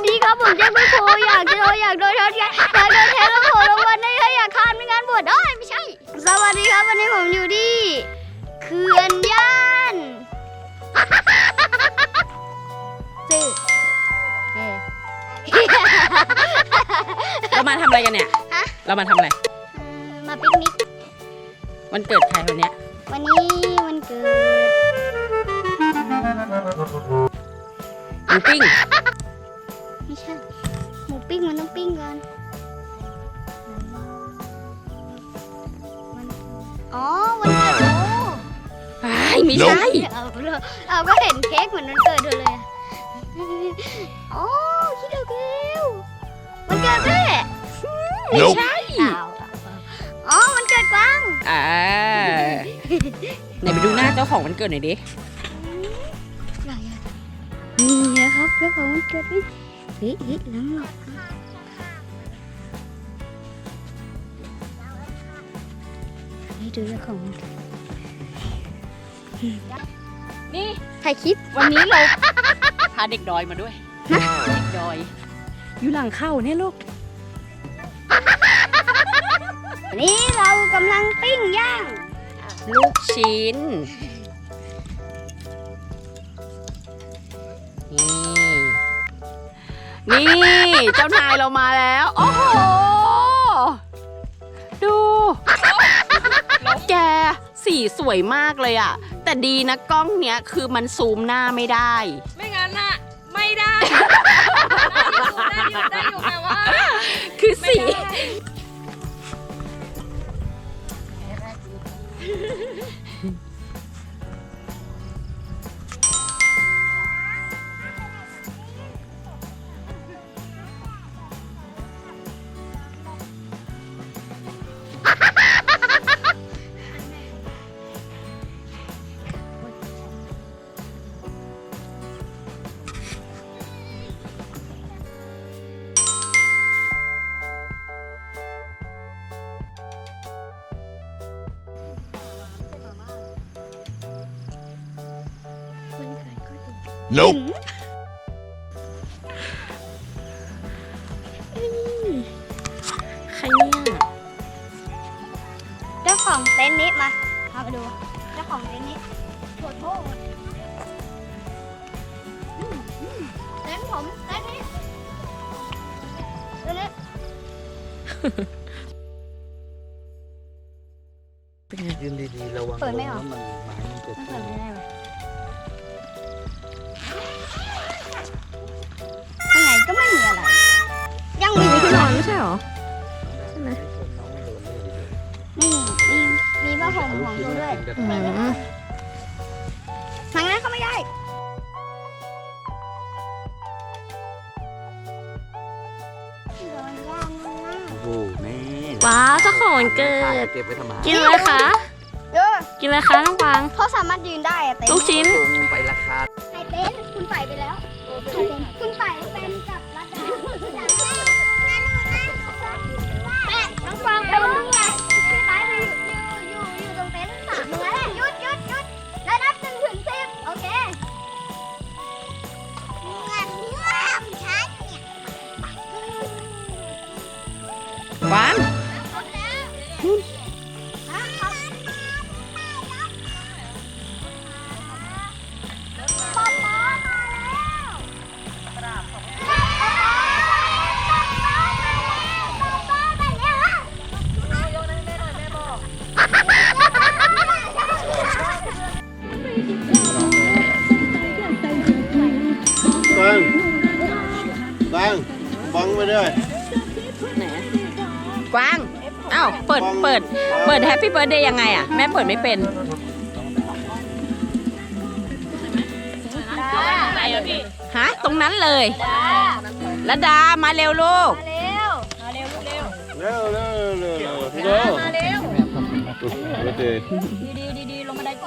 สดีครับผมเจ๊ไม่โคอยากจะโดนอยากโดนเท้าแทงอยากโดนแทงแล้วโผล่ลงมาได้ให้อยากข้ามในงานบวชเอ้ยไม่ใช่ สวัสดีครับวันนี้ผมอยู่ที่เขื่อนย่านซื่อเออเรามาทำอะไรกันเนี่ย ฮะเรามาทำอะไรมาปิกนิก วันเกิดใครคนเนี้ยวันนี้มันเกิดหมูปิ้งไม่ใช่หมู ปิ้งมันต้องปิ้งก่อนมันอ๋อวันเกิดโอ้ไอ้ไม่ใช่เราเราเราก็เห็นเค้กเหมือนวันเกิดเธอเลยอะอ๋อคิดเอาเกววันเกิดแม่ไม่ใช่เปล่าเปล่าเปล่าอ๋อวันเกิดกวางอ่าไหนไปดูหน้าเจ้าของวันเกิดหน่อยดิอย่าอย่านี่นะครับเจ้าของวันเกิดเฮ้ยเฮ้ยเฮ้ยล้างหลอกนี่ ดูเจ้าของวันเกิดนี่ถ่ายคลิปวันนี้เราพาเด็กดอยมาด้วยเด็กดอย อยู่หลังเข้าเนี่ยลูก นี่เรากำลังปิ้งย่าง ลูกชิ้น นี่ นี่ เจ้านายเรามาแล้ว โอ้โห สีสวยมากเลยอะแต่ดีนะกล้องเนี้ยคือมันซูมหน้าไม่ได้ ไม่งั้นน่ะไม่ได้ได้อยู่ได้อยู่ได้อยู่แต่ว่าคือสี Nope. ใครเนี่ยเจ้าของเต็นท์นี้มาพาไปดู เจ้าของเต็นท์นี้โถโทษอืมอืมเต็นท์ผมเต็นท์นี้เต็นท์นี้ยืนดีๆระวังเปิดไม่ออกมันไม้มันจะ ต้องเปิดไม่ได้ปะข้ ก็ไม่มีอะไร ยังมีที่นอนไม่ใช่หรอนี่มีมีผ้าห่มของหนูด้วยทางนั้นเขาไม่ได้ โดนย่างมากโอ้โหแม่ว้าวเจ้าของวันเกิด เก็บไว้ทำไมกินอะไรคะ เออกินอะไรคะน้องกวางเขาสามารถยืนได้อะเต็นลูกชิ้น ลงไปราคา ไอเต็นคุณไปไปแล้ว บังบังบังไปด้วยไหนอะกวางอ้าวเปิด เปิด เปิดแฮปปี้เบิร์ดเดย์ยังไงอะแม่เปิดไม่เป็นฮะ ตรงนั้นเลยระดา มาเร็วลูกเร็ว เร็วเร็วเร็วเร็วเร็วมาเร็วโอเ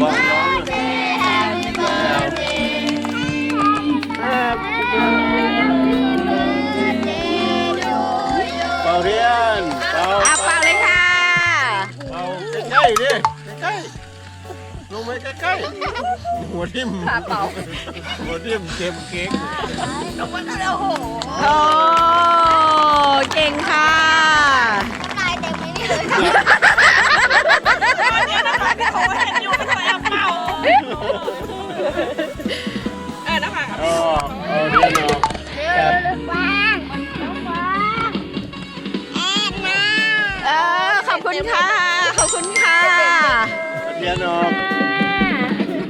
เป่าเทียนเป่าอะเปล่าเลยค่ะ เป่าใกล้ๆดิใกล้ๆลงไปใกล้ๆหัวทิ่มหัวทิ่มเต็มเค้กโอ้เก่งค่ะลายเต็มเลยนี่เลยเขาเห็นอยู่ไม่ต้องแอบเป่า เออนะคะอ๋อเอาเทียนออกครับวางวางแอนนาเออขอบคุณค่ะ ขอบคุณค่ะเอาเทียนออก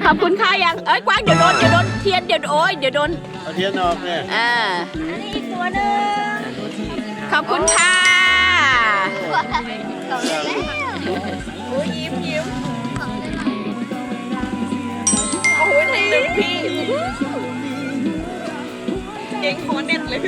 ขอบคุณค่ะยัง เอ้ยกว้างเดี๋ยวโดนเดี๋ยวโดนเทียนเดี๋ยวโอ้ยเดี๋ยวโดนเอาเทียนออกเนี่ยอ่าอีกตัวหนึ่งขอบคุณค่ะสองเลยไหมโอ้ยยิ้มยิ้ม งคอเน็ตเลย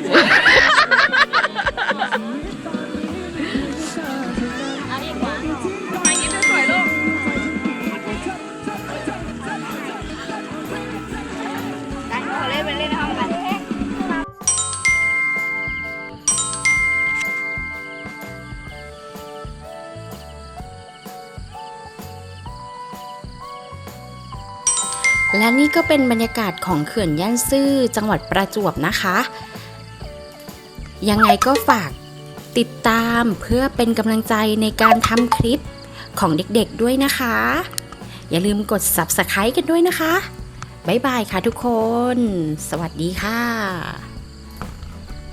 และนี่ก็เป็นบรรยากาศของเขื่อนย่านซื่อจังหวัดประจวบนะคะ ยังไงก็ฝากติดตามเพื่อเป็นกำลังใจในการทำคลิปของเด็กๆด้วยนะคะ อย่าลืมกด subscribe กันด้วยนะคะ บ๊ายบายค่ะทุกคน สวัสดีค่ะ